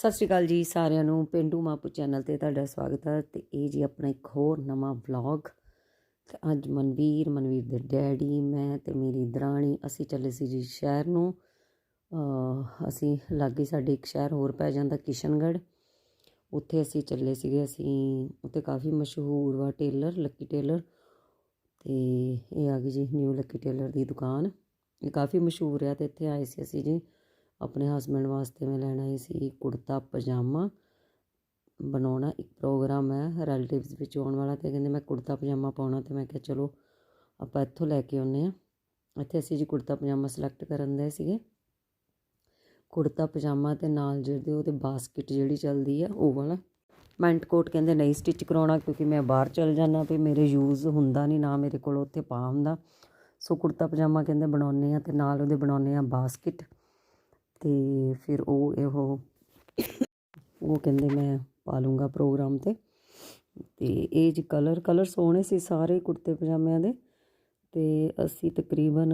ਸਤਿ ਸ਼੍ਰੀ ਅਕਾਲ ਜੀ ਸਾਰਿਆਂ ਨੂੰ, ਪਿੰਡੂ ਮਾਪੂ ਚੈਨਲ ਤੇ ਤੁਹਾਡਾ ਸਵਾਗਤ ਹੈ ਤੇ ਇਹ ਜੀ ਆਪਣਾ ਇੱਕ ਹੋਰ ਨਵਾਂ ਵਲੌਗ ਤੇ ਅੱਜ ਮਨਵੀਰ ਮਨਵੀਰ ਦੇ ਡੈਡੀ, ਮੈਂ ਤੇ ਮੇਰੀ ਦਰਾਣੀ, ਅਸੀਂ ਚੱਲੇ ਸੀ ਜੀ ਸ਼ਹਿਰ ਨੂੰ। ਅਸੀਂ ਲਾਗੇ ਸਾਡੇ ਇੱਕ ਸ਼ਹਿਰ ਹੋਰ ਪੈ ਜਾਂਦਾ, ਕਿਸ਼ਨਗੜ੍ਹ। ਉੱਥੇ ਅਸੀਂ ਚੱਲੇ ਸੀਗੇ, ਅਸੀਂ ਉੱਥੇ ਕਾਫੀ ਮਸ਼ਹੂਰ ਵਾ ਟੇਲਰ, ਲੱਕੀ ਟੇਲਰ। ਤੇ ਇਹ ਆ ਗਈ ਜੀ, ਨਿਊ ਲੱਕੀ ਟੇਲਰ ਦੀ ਦੁਕਾਨ। ਇਹ ਕਾਫੀ ਮਸ਼ਹੂਰ ਆ ਤੇ ਇੱਥੇ ਆਏ ਸੀ ਅਸੀਂ ਜੀ। ਆਪਣੇ ਹਸਬੰਡ ਵਾਸਤੇ ਮੈਂ ਲੈਣਾ ਹੀ ਸੀ ਕੁੜਤਾ, ਪਜਾਮਾ ਬਣਾਉਣਾ, ਇੱਕ ਪ੍ਰੋਗਰਾਮ ਹੈ ਰਿਲੇਟਿਵਸ ਵਿੱਚ ਆਉਣ ਵਾਲਾ ਤੇ ਕਹਿੰਦੇ ਮੈਂ ਕੁੜਤਾ, ਪਜਾਮਾ ਪਾਉਣਾ ਤੇ ਮੈਂ ਕਿਹਾ ਚਲੋ ਆਪਾਂ ਇੱਥੋਂ ਲੈ ਕੇ ਆਉਨੇ ਆ ਇੱਥੇ ਅਸੀਂ ਜੀ ਕੁੜਤਾ, ਪਜਾਮਾ ਸਿਲੈਕਟ ਕਰਨ ਦੇ ਸੀਗੇ। ਕੁੜਤਾ, ਪਜਾਮਾ ਤੇ ਨਾਲ ਜਿਹੜੇ ਉਹਦੇ ਬਾਸਕਟ ਜਿਹੜੀ ਚੱਲਦੀ ਆ, ਉਹ ਵਾਲਾ। ਪੈਂਟ ਕੋਟ ਕਹਿੰਦੇ ਨਹੀਂ ਸਟਿਚ ਕਰਾਉਣਾ ਕਿਉਂਕਿ ਮੈਂ ਬਾਹਰ ਚਲ ਜਾਣਾ ਵੀ ਮੇਰੇ ਯੂਜ਼ ਹੁੰਦਾ ਨਹੀਂ, ਨਾ ਮੇਰੇ ਕੋਲ ਉੱਥੇ ਪਾ ਹੁੰਦਾ। ਸੋ ਕੁੜਤਾ, ਪਜਾਮਾ ਕਹਿੰਦੇ ਬਣਾਉਨੇ ਆ ਤੇ ਨਾਲ ਉਹਦੇ ਬਣਾਉਨੇ ਆ ਬਾਸਕਟ ਤੇ ਫਿਰ ਉਹ ਇਹੋ ਉਹ ਕਹਿੰਦੇ ਮੈਂ ਪਾ ਲੂੰਗਾ ਪ੍ਰੋਗਰਾਮ ਤੇ। ਤੇ ਇਹ ਜੀ ਕਲਰ ਕਲਰ ਸੋਹਣੇ ਸੀ ਸਾਰੇ ਕੁੜਤੇ ਪਜਾਮਿਆਂ ਦੇ। ਤੇ ਅਸੀਂ ਤਕਰੀਬਨ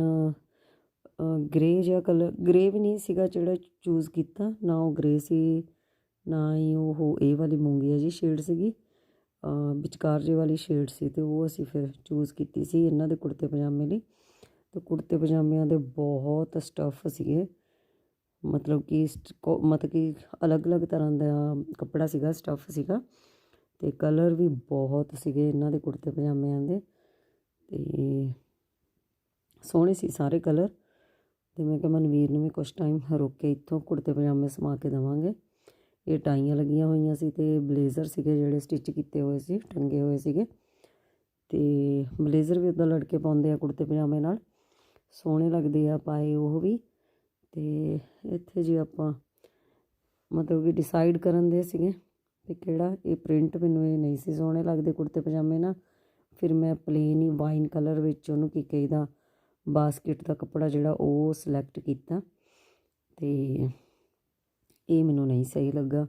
ਗ੍ਰੇ ਜਿਹਾ ਕਲਰ, ਗ੍ਰੇ ਵੀ ਨਹੀਂ ਸੀਗਾ ਜਿਹੜਾ ਚੂਜ਼ ਕੀਤਾ। ਨਾ ਉਹ ਗ੍ਰੇ ਸੀ, ਨਾ ਹੀ ਉਹ ਇਹ ਵਾਲੀ ਮੂੰਗੀ ਹੈ ਜੀ ਸ਼ੇਡ ਸੀਗੀ ਵਿਚਕਾਰ ਜੇ ਵਾਲੀ ਸ਼ੇਡ ਸੀ ਤੇ ਉਹ ਅਸੀਂ ਫਿਰ ਚੂਜ਼ ਕੀਤੀ ਸੀ ਇਹਨਾਂ ਦੇ ਕੁੜਤੇ ਪਜਾਮੇ ਲਈ। ਤੇ ਕੁੜਤੇ ਪਜਾਮਿਆਂ ਦੇ ਬਹੁਤ ਸਟੱਫ ਸੀਗੇ। ਮਤਲਬ ਕਿ ਮਤਲਬ ਕਿ ਅਲੱਗ-ਅਲੱਗ ਤਰ੍ਹਾਂ ਦਾ ਕੱਪੜਾ ਸੀਗਾ ਸਟੱਫ ਸੀਗਾ ਤੇ ਕਲਰ ਵੀ ਬਹੁਤ ਸੀਗੇ ਇਹਨਾਂ ਦੇ ਕੁੜਤੇ ਪਜਾਮਿਆਂ ਦੇ ਤੇ ਸੋਹਣੇ ਸੀ ਸਾਰੇ ਕਲਰ ਤੇ ਮੈਂ ਕਿਹਾ ਮਨਵੀਰ ਨੂੰ ਵੀ ਕੁਝ ਟਾਈਮ ਰੁਕ ਕੇ ਇੱਥੋਂ ਕੁੜਤੇ ਪਜਾਮੇ ਸਮਾ ਕੇ ਦਵਾਂਗੇ। ਇਹ ਟਾਈਆਂ ਲੱਗੀਆਂ ਹੋਈਆਂ ਸੀ ਤੇ ਬਲੇਜ਼ਰ ਸੀਗੇ ਜਿਹੜੇ ਸਟਿਚ ਕੀਤੇ ਹੋਏ ਸੀ, ਟੰਗੇ ਹੋਏ ਸੀਗੇ ਤੇ ਬਲੇਜ਼ਰ ਵੀ ਉਦਾਂ ਲੜਕੇ ਪਾਉਂਦੇ ਆ ਕੁੜਤੇ ਪਜਾਮੇ ਨਾਲ, ਸੋਹਣੇ ਲੱਗਦੇ ਆ ਪਾਏ ਉਹ ਵੀ। ਤੇ ਇੱਥੇ ਜੀ ਆਪਾਂ ਮਤਲਬ ਕਿ ਡਿਸਾਈਡ ਕਰਨ ਦੇ ਸੀਗੇ ਕਿ ਕਿਹੜਾ ਇਹ ਪ੍ਰਿੰਟ ਮੈਨੂੰ ਇਹ ਨਹੀਂ ਸੀ ਸੋਹਣੇ ਲੱਗਦੇ ਕੁੜਤੇ ਪਜਾਮੇ ਨਾ। ਫਿਰ ਮੈਂ ਪਲੇਨ ਹੀ ਵਾਈਨ ਕਲਰ ਵਿੱਚ ਉਹਨੂੰ ਕੀ ਕਹੀਦਾ ਬਾਸਕਟ ਦਾ ਕੱਪੜਾ ਜਿਹੜਾ ਉਹ ਸਿਲੈਕਟ ਕੀਤਾ ਤੇ ਇਹ ਮੈਨੂੰ ਨਹੀਂ ਸਹੀ ਲੱਗਾ।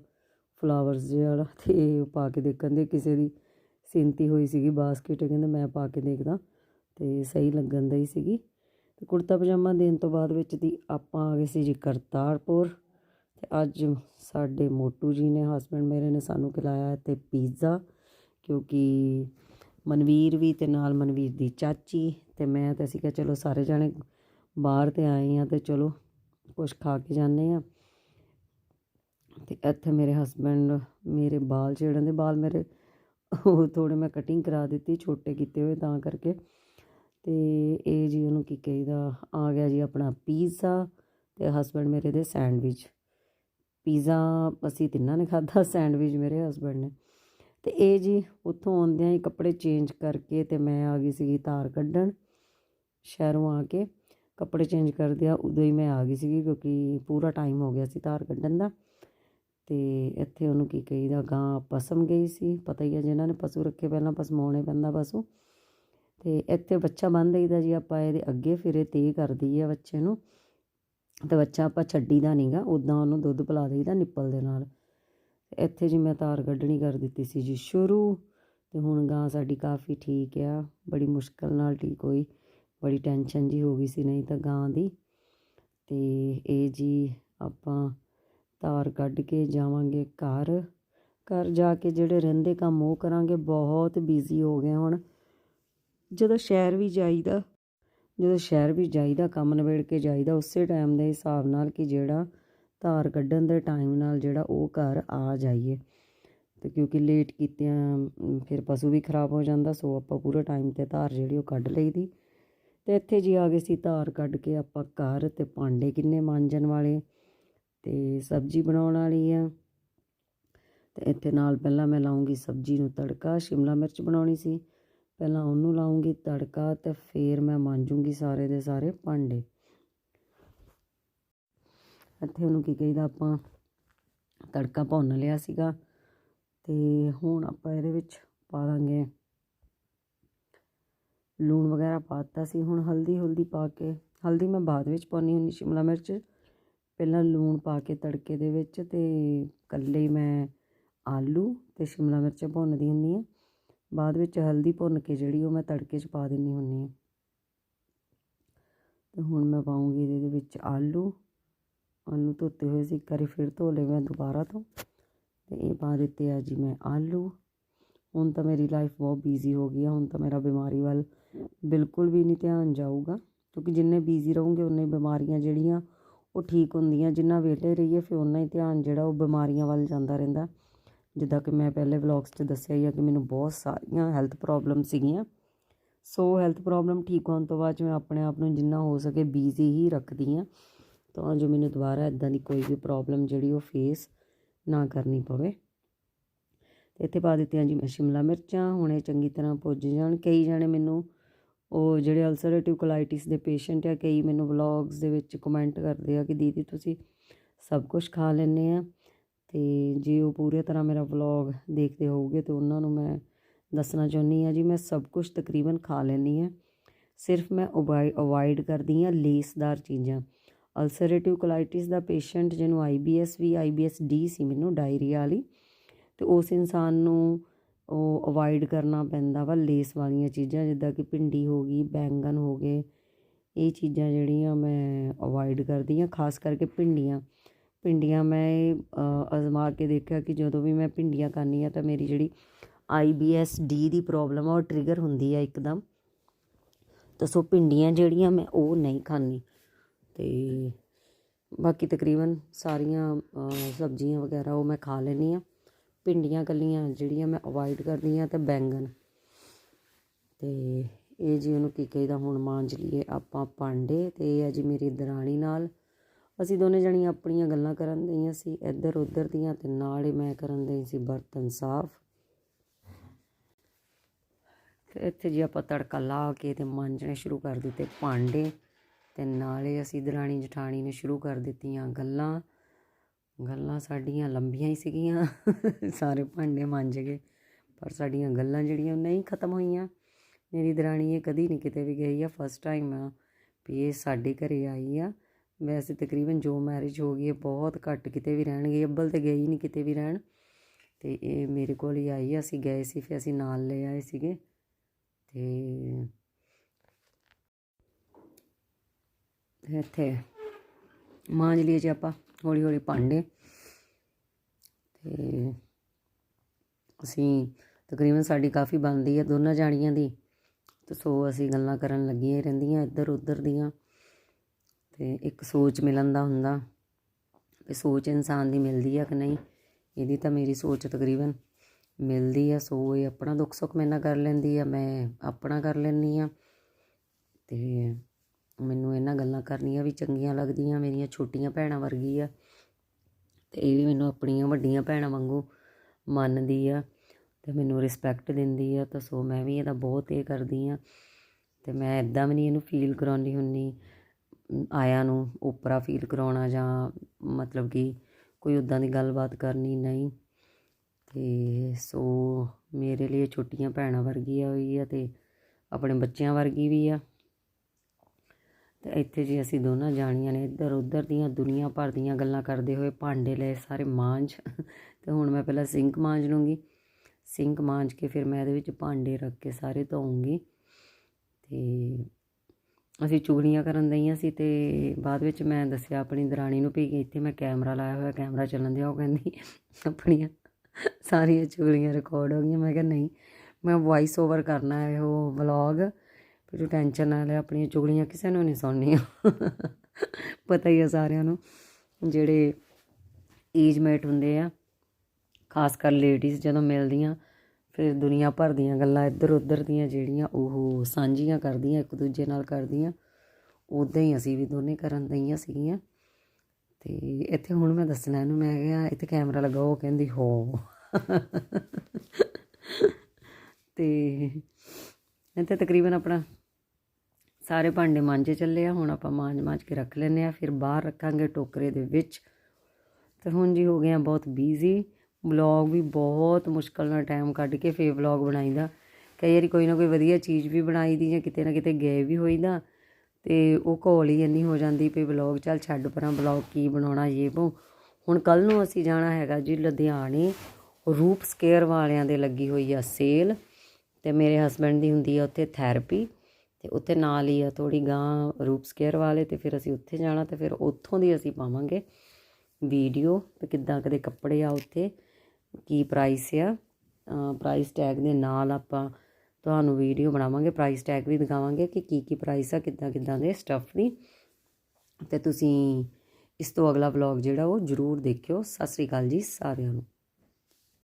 ਫਲਾਵਰਸ ਜਿਹੜਾ ਤੇ ਪਾ ਕੇ ਦੇਖਣ ਦੇ ਕਿਸੇ ਦੀ ਸਿੰਤੀ ਹੋਈ ਸੀਗੀ ਬਾਸਕਟ ਕਹਿੰਦੇ ਮੈਂ ਪਾ ਕੇ ਦੇਖਦਾ ਤੇ ਸਹੀ ਲੱਗਣ ਦਾ ਹੀ ਸੀਗੀ। ਤੇ ਕੁੜਤਾ ਪਜਾਮਾ ਦੇਣ ਤੋਂ ਬਾਅਦ ਵਿੱਚ ਦੀ ਆਪਾਂ ਆ ਗਏ ਸੀ ਜੀ ਕਰਤਾਰਪੁਰ ਤੇ ਅੱਜ ਸਾਡੇ ਮੋਟੂ ਜੀ ਨੇ ਹਸਬੰਡ ਮੇਰੇ ਨੇ ਸਾਨੂੰ ਖਿਲਾਇਆ ਤੇ ਪੀਜ਼ਾ ਕਿਉਂਕਿ ਮਨਵੀਰ ਵੀ ਤੇ ਨਾਲ ਮਨਵੀਰ ਦੀ ਚਾਚੀ ਤੇ ਮੈਂ ਤੇ ਅਸੀਂ ਕਿਹਾ ਚਲੋ ਸਾਰੇ ਜਾਣੇ ਬਾਹਰ ਤੇ ਆਏ ਆ ਤੇ ਚਲੋ ਕੁਝ ਖਾ ਕੇ ਜਾਂਦੇ ਆ ਤੇ ਇੱਥੇ ਮੇਰੇ ਹਸਬੰਡ ਮੇਰੇ ਬਾਲ ਛੇੜਨ ਦੇ ਬਾਲ ਮੇਰੇ ਉਹ ਥੋੜੇ ਮੈਂ ਕਟਿੰਗ ਕਰਾ ਦਿੱਤੀ, ਛੋਟੇ ਕੀਤੇ ਹੋਏ ਤਾਂ ਕਰਕੇ। ਤੇ ਇਹ ਜੀ ਉਹਨੂੰ ਕੀ ਕਹੀਦਾ, ਆ ਗਿਆ ਜੀ ਆਪਣਾ ਪੀਜ਼ਾ ਤੇ ਹਸਬੰਡ ਮੇਰੇ ਦੇ ਸੈਂਡਵਿਚ ਪੀਜ਼ਾ ਅਸੀਂ ਤਿੰਨਾਂ ਨੇ ਖਾਧਾ ਸੈਂਡਵਿਚ ਮੇਰੇ ਹਸਬੰਡ ਨੇ। ਤੇ ਇਹ ਜੀ ਉੱਥੋਂ ਆਉਂਦਿਆਂ ਹੀ ਕੱਪੜੇ ਚੇਂਜ ਕਰਕੇ ਤੇ ਮੈਂ ਆ ਗਈ ਸੀਗੀ ਧਾਰ ਕੱਢਣ ਸ਼ਹਿਰੋਂ ਆ ਕੇ। ਕੱਪੜੇ ਚੇਂਜ ਕਰਦਿਆਂ ਉਦੋਂ ਹੀ ਮੈਂ ਆ ਗਈ ਸੀਗੀ ਕਿਉਂਕਿ ਪੂਰਾ ਟਾਈਮ ਹੋ ਗਿਆ ਸੀ ਧਾਰ ਕੱਢਣ ਦਾ। ਤੇ ਇੱਥੇ ਉਹਨੂੰ ਕੀ ਕਹੀਦਾ, ਗਾਂ ਪਸਮ ਗਈ ਸੀ। ਪਤਾ ਹੀ ਹੈ ਜਿਹਨਾਂ ਨੇ ਪਸ਼ੂ ਰੱਖੇ ਪਹਿਲਾਂ, ਪਸਮਾਉਣੇ ਪੈਂਦਾ ਪਸ਼ੂ। ਅਤੇ ਇੱਥੇ ਬੱਚਾ ਬੰਨ੍ਹ ਦਈਦਾ ਜੀ, ਆਪਾਂ ਇਹਦੇ ਅੱਗੇ ਫਿਰੇ ਤੇ ਕਰਦੀ ਆ ਬੱਚੇ ਨੂੰ। ਤੇ ਬੱਚਾ ਆਪਾਂ ਛੱਡੀਦਾ ਨਹੀਂਗਾ ਉੱਦਾਂ ਉਹਨੂੰ ਦੁੱਧ ਪਿਲਾ ਦਈਦਾ ਨਿੱਪਲ ਦੇ ਨਾਲ। ਇੱਥੇ ਜੀ ਮੈਂ ਤਾਰ ਕੱਢਣੀ ਕਰ ਦਿੱਤੀ ਸੀ ਜੀ ਸ਼ੁਰੂ ਅਤੇ ਹੁਣ ਗਾਂ ਸਾਡੀ ਕਾਫੀ ਠੀਕ ਆ, ਬੜੀ ਮੁਸ਼ਕਲ ਨਾਲ ਠੀਕ ਹੋਈ, ਬੜੀ ਟੈਨਸ਼ਨ ਜੀ ਹੋ ਗਈ ਸੀ ਨਹੀਂ ਤਾਂ ਗਾਂ ਦੀ। ਅਤੇ ਇਹ ਜੀ ਆਪਾਂ ਤਾਰ ਕੱਢ ਕੇ ਜਾਵਾਂਗੇ ਘਰ। ਘਰ ਜਾ ਕੇ ਜਿਹੜੇ ਰਹਿੰਦੇ ਕੰਮ ਉਹ ਕਰਾਂਗੇ, ਬਹੁਤ ਬਿਜ਼ੀ ਹੋ ਗਏ ਹੁਣ। ਜਦੋਂ ਸ਼ਹਿਰ ਵੀ ਜਾਈਦਾ, ਜਦੋਂ ਸ਼ਹਿਰ ਵੀ ਜਾਈਦਾ, ਕੰਮ ਨਿਬੇੜ ਕੇ ਜਾਈਦਾ, ਉਸੇ ਟਾਈਮ ਦੇ ਹਿਸਾਬ ਨਾਲ ਕਿ ਜਿਹੜਾ ਧਾਰ ਕੱਢਣ ਦੇ ਟਾਈਮ ਨਾਲ ਜਿਹੜਾ ਉਹ ਘਰ ਆ ਜਾਈਏ। ਤੇ ਕਿਉਂਕਿ ਲੇਟ ਕੀਤਿਆਂ ਫਿਰ ਪਸ਼ੂ ਵੀ ਖਰਾਬ ਹੋ ਜਾਂਦਾ, ਸੋ ਆਪਾਂ ਪੂਰਾ ਟਾਈਮ ਤੇ ਧਾਰ ਜਿਹੜੀ ਉਹ ਕੱਢ ਲਈਦੀ। ਤੇ ਇੱਥੇ ਜੀ ਆ ਗਏ ਸੀ ਧਾਰ ਕੱਢ ਕੇ ਆਪਾਂ ਘਰ ਤੇ ਭਾਂਡੇ ਕਿੰਨੇ ਮਾਂਜਣ ਵਾਲੇ, ਤੇ ਸਬਜ਼ੀ ਬਣਾਉਣ ਵਾਲੀ ਆ। ਤੇ ਇੱਥੇ ਨਾਲ ਪਹਿਲਾਂ ਮੈਂ ਲਾਉਂਗੀ ਸਬਜ਼ੀ ਨੂੰ ਤੜਕਾ, ਸ਼ਿਮਲਾ ਮਿਰਚ ਬਣਾਉਣੀ ਸੀ। ਪਹਿਲਾਂ ਉਹਨੂੰ ਲਾਉਂਗੀ ਤੜਕਾ ਤੇ ਫਿਰ ਮੈਂ ਮਾਂਜੂਗੀ ਸਾਰੇ ਦੇ ਸਾਰੇ ਭਾਂਡੇ। ਇੱਥੇ ਉਹਨੂੰ ਕੀ ਕਹੀਦਾ ਆਪਾਂ, ਤੜਕਾ ਭੁੰਨ ਲਿਆ ਸੀਗਾ ਤੇ ਹੁਣ ਆਪਾਂ ਇਹਦੇ ਵਿੱਚ ਪਾ ਦਾਂਗੇ ਲੂਣ ਵਗੈਰਾ ਪਾਤਾ ਸੀ। ਹੁਣ ਹਲਦੀ ਹਲਦੀ ਪਾ ਕੇ, ਹਲਦੀ ਮੈਂ ਬਾਅਦ ਵਿੱਚ ਪਾਉਣੀ ਹੁੰਦੀ ਸ਼ਿਮਲਾ ਮਿਰਚ। ਪਹਿਲਾਂ ਲੂਣ ਪਾ ਕੇ ਤੜਕੇ ਦੇ ਵਿੱਚ ਤੇ ਕੱਲੇ ਮੈਂ ਆਲੂ ਤੇ ਸ਼ਿਮਲਾ ਮਿਰਚ ਭੁੰਨਦੀ ਹੁੰਦੀ ਹਾਂ। ਬਾਅਦ ਵਿੱਚ ਹਲਦੀ ਭੁੰਨ ਕੇ ਜਿਹੜੀ ਉਹ ਮੈਂ ਤੜਕੇ 'ਚ ਪਾ ਦਿੰਨੀ ਹੁੰਨੀ ਆ ਤੇ ਹੁਣ ਮੈਂ ਪਾਉਂਗੀ ਇਹਦੇ ਵਿੱਚ ਆਲੂ। ਆਲੂ ਧੋਤੇ ਹੋਏ ਸੀ, ਇੱਕ ਵਾਰੀ ਫਿਰ ਧੋ ਲਏ ਮੈਂ ਦੁਬਾਰਾ ਤੋਂ। ਤੇ ਇਹ ਪਾ ਦਿੱਤੇ ਆ ਜੀ ਮੈਂ ਆਲੂ। ਹੁਣ ਤਾਂ ਮੇਰੀ ਲਾਈਫ ਬਹੁਤ ਬਿਜ਼ੀ ਹੋ ਗਈ ਆ, ਹੁਣ ਤਾਂ ਮੇਰਾ ਬਿਮਾਰੀ ਵੱਲ ਬਿਲਕੁਲ ਵੀ ਨਹੀਂ ਧਿਆਨ ਜਾਊਗਾ। ਕਿਉਂਕਿ ਜਿੰਨੇ ਬਿਜ਼ੀ ਰਹੋਗੇ, ਉਨੇ ਬਿਮਾਰੀਆਂ ਜਿਹੜੀਆਂ ਉਹ ਠੀਕ ਹੁੰਦੀਆਂ। ਜਿੰਨਾ ਵਿਹਲੇ ਰਹੀਏ, ਫਿਰ ਉਨਾ ਹੀ ਧਿਆਨ ਜਿਹੜਾ ਉਹ ਬਿਮਾਰੀਆਂ ਵੱਲ ਜਾਂਦਾ ਰਹਿੰਦਾ। ਜਿੱਦਾਂ ਕਿ ਮੈਂ ਪਹਿਲੇ ਵਲੌਗਸ 'ਚ ਦੱਸਿਆ ਹੀ ਆ ਕਿ ਮੈਨੂੰ ਬਹੁਤ ਸਾਰੀਆਂ ਹੈਲਥ ਪ੍ਰੋਬਲਮ ਸੀਗੀਆਂ। ਸੋ ਹੈਲਥ ਪ੍ਰੋਬਲਮ ਠੀਕ ਹੋਣ ਤੋਂ ਬਾਅਦ 'ਚ ਮੈਂ ਆਪਣੇ ਆਪ ਨੂੰ ਜਿੰਨਾ ਹੋ ਸਕੇ ਬੀਜ਼ੀ ਹੀ ਰੱਖਦੀ ਹਾਂ। ਤਾਂ ਜੋ ਮੈਨੂੰ ਦੁਬਾਰਾ ਇਦਾਂ ਦੀ ਕੋਈ ਵੀ ਪ੍ਰੋਬਲਮ ਜਿਹੜੀ ਉਹ ਫੇਸ ਨਾ ਕਰਨੀ ਪਵੇ। ਤੇ ਇੱਥੇ ਪਾ ਦਿੱਤੀਆਂ ਜੀ ਮੈਂ ਸ਼ਿਮਲਾ ਮਿਰਚਾਂ, ਹੁਣੇ ਚੰਗੀ ਤਰ੍ਹਾਂ ਪੁੱਜ ਜਾਣ। ਕਈ ਜਣੇ ਮੈਨੂੰ ਉਹ ਜਿਹੜੇ ਅਲਸਰੇਟਿਵ ਕੋਲਾਈਟਿਸ ਦੇ ਪੇਸ਼ੈਂਟ ਆ, ਕਈ ਮੈਨੂੰ ਵਲੌਗਸ ਦੇ ਵਿੱਚ ਕਮੈਂਟ ਕਰਦੇ ਆ ਕਿ ਦੀਦੀ ਤੁਸੀਂ ਸਭ ਕੁਝ ਖਾ ਲੈਂਦੇ ਆ। ਅਤੇ ਜੇ ਉਹ ਪੂਰੀ ਤਰ੍ਹਾਂ ਮੇਰਾ ਵਲੋਗ ਦੇਖਦੇ ਹੋਊਗੇ ਤਾਂ ਉਹਨਾਂ ਨੂੰ ਮੈਂ ਦੱਸਣਾ ਚਾਹੁੰਦੀ ਹਾਂ ਜੀ, ਮੈਂ ਸਭ ਕੁਝ ਤਕਰੀਬਨ ਖਾ ਲੈਂਦੀ ਹਾਂ। ਸਿਰਫ ਮੈਂ ਅਵੋਇਡ ਕਰਦੀ ਹਾਂ ਲੇਸਦਾਰ ਚੀਜ਼ਾਂ। ਅਲਸਰੇਟਿਵ ਕੋਲਾਈਟਿਸ ਦਾ ਪੇਸ਼ੈਂਟ ਜਿਹਨੂੰ ਆਈਬੀਐਸ ਵੀ ਆਈਬੀਐਸ ਡੀ ਸੀ ਮੈਨੂੰ ਡਾਇਰੀਆ ਵਾਲੀ, ਤੇ ਉਸ ਇਨਸਾਨ ਨੂੰ ਉਹ ਅਵੋਇਡ ਕਰਨਾ ਪੈਂਦਾ ਵਾ ਲੇਸ ਵਾਲੀਆਂ ਚੀਜ਼ਾਂ, ਜਿੱਦਾਂ ਕਿ ਭਿੰਡੀ ਹੋ ਗਈ ਬੈਂਗਨ ਹੋ ਗਏ, ਇਹ ਚੀਜ਼ਾਂ ਜਿਹੜੀਆਂ ਮੈਂ ਅਵੋਇਡ ਕਰਦੀ ਹਾਂ, ਖਾਸ ਕਰਕੇ ਭਿੰਡੀਆਂ। ਭਿੰਡੀਆਂ ਮੈਂ ਅਜ਼ਮਾ ਕੇ ਦੇਖਿਆ ਕਿ ਜਦੋਂ ਵੀ ਮੈਂ ਭਿੰਡੀਆਂ ਖਾਂਦੀ ਆ ਤਾਂ ਮੇਰੀ ਜਿਹੜੀ ਆਈਬੀਐਸ ਡੀ ਦੀ ਪ੍ਰੋਬਲਮ ਆ, ਉਹ ਟ੍ਰਿਗਰ ਹੁੰਦੀ ਆ ਇੱਕਦਮ। ਤਾਂ ਸੋ ਭਿੰਡੀਆਂ ਜਿਹੜੀਆਂ ਮੈਂ ਉਹ ਨਹੀਂ ਖਾਂਦੀ। ਤੇ ਬਾਕੀ ਤਕਰੀਬਨ ਸਾਰੀਆਂ ਸਬਜ਼ੀਆਂ ਵਗੈਰਾ ਉਹ ਮੈਂ ਖਾ ਲੈਂਦੀ ਆ ਭਿੰਡੀਆਂ ਕੱਲੀਆਂ ਜਿਹੜੀਆਂ ਮੈਂ ਅਵੋਇਡ ਕਰਦੀ ਆ ਤੇ ਬੈਂਗਨ ਤੇ ਇਹ ਜੀ ਉਹਨੂੰ ਕੀ ਕਹੀਦਾ, ਹੁਣ ਮਾਂਜ ਲਈਏ ਆਪਾਂ ਪਾਂਡੇ ਤੇ ਇਹ ਆ ਜੀ ਮੇਰੀ ਦਰਾਣੀ ਨਾਲ। ਅਸੀਂ ਦੋਨੇ ਜਣੀਆਂ ਆਪਣੀਆਂ ਗੱਲਾਂ ਕਰਨ ਦਈਆਂ ਸੀ, ਇੱਧਰ ਉੱਧਰ ਦੀਆਂ ਤੇ ਨਾਲ ਹੀ ਮੈਂ ਕਰਨ ਦਈ ਸੀ ਬਰਤਨ ਸਾਫ਼। ਤੇ ਇੱਥੇ ਜੀ ਆਪਾਂ ਤੜਕਾ ਲਾ ਕੇ ਤੇ ਮਾਂਜਣੇ ਸ਼ੁਰੂ ਕਰ ਦਿੱਤੇ ਭਾਂਡੇ ਤੇ ਨਾਲੇ ਅਸੀਂ ਦਰਾਣੀ ਜਠਾਣੀ ਨੇ ਸ਼ੁਰੂ ਕਰ ਦਿੱਤੀਆਂ ਗੱਲਾਂ। ਗੱਲਾਂ ਸਾਡੀਆਂ ਲੰਬੀਆਂ ਹੀ ਸੀਗੀਆਂ, ਸਾਰੇ ਭਾਂਡੇ ਮਾਂਜ ਗਏ, ਪਰ ਸਾਡੀਆਂ ਗੱਲਾਂ ਜਿਹੜੀਆਂ ਉਹ ਨਹੀਂ ਖਤਮ ਹੋਈਆਂ। ਮੇਰੀ ਦਰਾਣੀ ਇਹ ਕਦੀ ਨਹੀਂ ਕਿਤੇ ਵੀ ਗਈ ਆ ਫਸਟ ਟਾਈਮ ਆ ਵੀ ਇਹ ਸਾਡੇ ਘਰੇ ਆਈ ਆ। ਵੈਸੇ ਤਕਰੀਬਨ ਜੋ ਮੈਰਿਜ ਹੋ ਗਈ ਹੈ, ਬਹੁਤ ਘੱਟ ਕਿਤੇ ਵੀ ਰਹਿਣਗੇ, ਅੱਬਲ ਤੇ ਗਈ ਨਹੀਂ ਕਿਤੇ ਵੀ ਰਹਿਣ। ਤੇ ਇਹ ਮੇਰੇ ਕੋਲ ਹੀ ਆਈ, ਅਸੀਂ ਗਏ ਸੀ ਫਿਰ ਅਸੀਂ ਨਾਲ ਲੈ ਆਏ ਸੀਗੇ। ਤੇ ਇੱਥੇ ਮਾਂਜ ਲਈਏ ਜੀ ਆਪਾਂ ਹੌਲੀ ਹੌਲੀ ਭਾਂਡੇ। ਤੇ ਅਸੀਂ ਤਕਰੀਬਨ ਸਾਡੀ ਕਾਫੀ ਬਣਦੀ ਹੈ, ਦੋਨਾਂ ਜਾਣੀਆਂ ਦੀ। ਤੇ ਸੋ ਅਸੀਂ ਗੱਲਾਂ ਕਰਨ ਲੱਗੀਆਂ ਰਹਿੰਦੀਆਂ ਇੱਧਰ ਉੱਧਰ ਦੀਆਂ। ਤੇ ਇੱਕ ਸੋਚ ਮਿਲਣ ਦਾ ਹੁੰਦਾ ਵੀ ਸੋਚ ਇਨਸਾਨ ਦੀ ਮਿਲਦੀ ਆ ਕਿ ਨਹੀਂ। ਇਹਦੀ ਤਾਂ ਮੇਰੀ ਸੋਚ ਤਕਰੀਬਨ ਮਿਲਦੀ ਆ, ਸੋ ਇਹ ਆਪਣਾ ਦੁੱਖ ਸੁੱਖ ਮੇਰੇ ਨਾਲ ਕਰ ਲੈਂਦੀ ਆ, ਮੈਂ ਆਪਣਾ ਕਰ ਲੈਂਦੀ ਆ। ਤੇ ਮੈਨੂੰ ਇਹਨਾਂ ਗੱਲਾਂ ਕਰਨੀਆਂ ਵੀ ਚੰਗੀਆਂ ਲੱਗਦੀਆਂ, ਮੇਰੀਆਂ ਛੋਟੀਆਂ ਭੈਣਾਂ ਵਰਗੀ ਆ। ਤੇ ਇਹ ਵੀ ਮੈਨੂੰ ਆਪਣੀਆਂ ਵੱਡੀਆਂ ਭੈਣਾਂ ਵਾਂਗੂ ਮੰਨਦੀ ਆ ਤੇ ਮੈਨੂੰ ਰਿਸਪੈਕਟ ਦਿੰਦੀ ਆ, ਤਾਂ ਸੋ ਮੈਂ ਵੀ ਇਹਦਾ ਬਹੁਤ ਇਹ ਕਰਦੀ ਆ। ਤੇ ਮੈਂ ਇਦਾਂ ਵੀ ਨਹੀਂ ਇਹਨੂੰ ਫੀਲ ਕਰਾਉਂਦੀ ਹੁੰਨੀ ਆਇਆਂ ਨੂੰ ਓਪਰਾ ਫੀਲ ਕਰਾਉਣਾ ਜਾਂ ਮਤਲਬ ਕਿ ਕੋਈ ਉੱਦਾਂ ਦੀ ਗੱਲਬਾਤ ਕਰਨੀ ਨਹੀਂ। ਅਤੇ ਸੋ ਮੇਰੇ ਲਈ ਛੋਟੀਆਂ ਭੈਣਾਂ ਵਰਗੀ ਆ ਹੋਈ ਆ ਅਤੇ ਆਪਣੇ ਬੱਚਿਆਂ ਵਰਗੀ ਵੀ ਆ। ਤੇ ਇੱਥੇ ਜੀ ਅਸੀਂ ਦੋਨਾਂ ਜਾਣੀਆਂ ਨੇ, ਇੱਧਰ ਉੱਧਰ ਦੀਆਂ ਦੁਨੀਆ ਭਰ ਦੀਆਂ ਗੱਲਾਂ ਕਰਦੇ ਹੋਏ ਭਾਂਡੇ ਲਏ ਸਾਰੇ ਮਾਂਜ। ਤੇ ਹੁਣ ਮੈਂ ਪਹਿਲਾਂ ਸਿੰਕ ਮਾਂਜ ਲੂੰਗੀ। ਸਿੰਕ ਮਾਂਜ ਕੇ ਫਿਰ ਮੈਂ ਇਹਦੇ ਵਿੱਚ ਭਾਂਡੇ ਰੱਖ ਕੇ ਸਾਰੇ ਧੋਉਂਗੀ ਤੇ ਅਸੀਂ ਚੁਗਲੀਆਂ ਕਰਨ ਦਈਆਂ ਸੀ ਤੇ ਬਾਅਦ ਵਿੱਚ ਮੈਂ ਦੱਸਿਆ ਆਪਣੀ ਦਰਾਣੀ ਨੂੰ ਵੀ ਇੱਥੇ ਮੈਂ ਕੈਮਰਾ ਲਾਇਆ ਹੋਇਆ, ਕੈਮਰਾ ਚੱਲਣ ਦਿਆ ਉਹ ਕਹਿੰਦੀ ਆਪਣੀਆਂ ਸਾਰੀਆਂ ਚੁਗਲੀਆਂ ਰਿਕਾਰਡ ਹੋ ਗਈਆਂ। ਮੈਂ ਕਿਹਾ ਨਹੀਂ, ਮੈਂ ਵੌਇਸ ਓਵਰ ਕਰਨਾ ਹੈ ਉਹ ਵਲੌਗ ਫਿਰ ਤੂੰ ਟੈਨਸ਼ਨ ਨਾ ਲੈ, ਆਪਣੀਆਂ ਚੁਗਲੀਆਂ ਕਿਸੇ ਨੂੰ ਨਹੀਂ ਸੁਣਨੀਆਂ। ਪਤਾ ਹੀ ਆ ਸਾਰਿਆਂ ਨੂੰ ਜਿਹੜੇ ਏਜ ਮੇਟ ਹੁੰਦੇ ਆ, ਖਾਸ ਕਰ ਲੇਡੀਜ਼ ਜਦੋਂ ਮਿਲਦੀਆਂ ਫਿਰ ਦੁਨੀਆ ਭਰ ਦੀਆਂ ਗੱਲਾਂ ਇੱਧਰ ਉੱਧਰ ਦੀਆਂ ਜਿਹੜੀਆਂ ਉਹ ਸਾਂਝੀਆਂ ਕਰਦੀਆਂ, ਇੱਕ ਦੂਜੇ ਨਾਲ ਕਰਦੀਆਂ ਉਦਾਂ ਹੀ ਅਸੀਂ ਵੀ ਦੋਨੇ ਕਰਨ ਦਈਆਂ ਸੀਗੀਆਂ। ਤੇ ਇੱਥੇ ਹੁਣ ਮੈਂ ਦੱਸਣਾ ਇਹਨੂੰ, ਮੈਂ ਕਿਹਾ ਇੱਥੇ ਕੈਮਰਾ ਲਗਾਓ ਕਹਿੰਦੀ ਹੋ। ਤੇ ਇੱਥੇ ਤਕਰੀਬਨ ਆਪਣਾ ਸਾਰੇ ਭਾਂਡੇ ਮਾਂਜੇ ਚੱਲੇ ਆ, ਹੁਣ ਆਪਾਂ ਮਾਂਜ ਮਾਂਜ ਕੇ ਰੱਖ ਲੈਨੇ ਆ, ਫਿਰ ਬਾਹਰ ਰੱਖਾਂਗੇ ਟੋਕਰੇ ਦੇ ਵਿੱਚ। ਤੇ ਹੁਣ ਜੀ ਹੋ ਗਏ ਆ, ਬਹੁਤ ਬੀਜ਼ੀ ਵਲੌਗ ਵੀ ਬਹੁਤ ਮੁਸ਼ਕਲ ਨਾਲ ਟਾਈਮ ਕੱਢ ਕੇ ਫੇਰ ਵਲੌਗ ਬਣਾਈਦਾ। ਕਈ ਵਾਰੀ ਕੋਈ ਨਾ ਕੋਈ ਵਧੀਆ ਚੀਜ਼ ਵੀ ਬਣਾਈ ਦੀ ਜਾਂ ਕਿਤੇ ਨਾ ਕਿਤੇ ਗਏ ਵੀ ਹੋਈਦਾ, ਤੇ ਉਹ ਘੋਲ ਹੀ ਇੰਨੀ ਹੋ ਜਾਂਦੀ ਵੀ ਵਲੌਗ, ਚੱਲ ਛੱਡ ਪਰਾਂ ਵਲੌਗ ਕੀ ਬਣਾਉਣਾ ਇਹ ਬੋ ਹੁਣ ਕੱਲ ਨੂੰ ਅਸੀਂ ਜਾਣਾ ਹੈਗਾ ਜੀ ਲੁਧਿਆਣੇ, ਰੂਪ ਸਕੇਅਰ ਵਾਲਿਆਂ ਦੇ ਲੱਗੀ ਹੋਈ ਆ ਸੇਲ, ਤੇ ਮੇਰੇ ਹਸਬੰਡ ਦੀ ਹੁੰਦੀ ਆ ਉੱਥੇ ਥੈਰੇਪੀ ਤੇ ਉੱਥੇ ਨਾਲ ਹੀ ਆ ਥੋੜੀ ਗਾਂ ਰੂਪ ਸਕੇਅਰ ਵਾਲੇ, ਤੇ ਫਿਰ ਅਸੀਂ ਉੱਥੇ ਜਾਣਾ ਤੇ ਫਿਰ ਉੱਥੋਂ ਦੀ ਅਸੀਂ ਪਾਵਾਂਗੇ ਵੀਡੀਓ ਤੇ ਕਿੱਦਾਂ ਕਦੇ ਕੱਪੜੇ ਆ ਉੱਥੇ। ਕੀ ਪ੍ਰਾਈਸ ਆ? ਪ੍ਰਾਈਸ ਟੈਗ ਦੇ ਨਾਲ ਆਪਾਂ ਤੁਹਾਨੂੰ ਵੀਡੀਓ ਬਣਾਵਾਂਗੇ। ਪ੍ਰਾਈਸ ਟੈਗ ਵੀ ਦਿਖਾਵਾਂਗੇ ਕਿ ਕੀ ਕੀ ਪ੍ਰਾਈਸ ਆ, ਕਿੱਦਾਂ ਕਿੱਦਾਂ ਦੇ ਸਟੱਫ ਦੀ। ਤੇ ਤੁਸੀਂ ਇਸ ਤੋਂ ਅਗਲਾ ਵਲੌਗ ਜਿਹੜਾ ਉਹ ਜ਼ਰੂਰ ਦੇਖਿਓ। ਸਤਿ ਸ੍ਰੀ ਅਕਾਲ ਜੀ ਸਾਰਿਆਂ ਨੂੰ।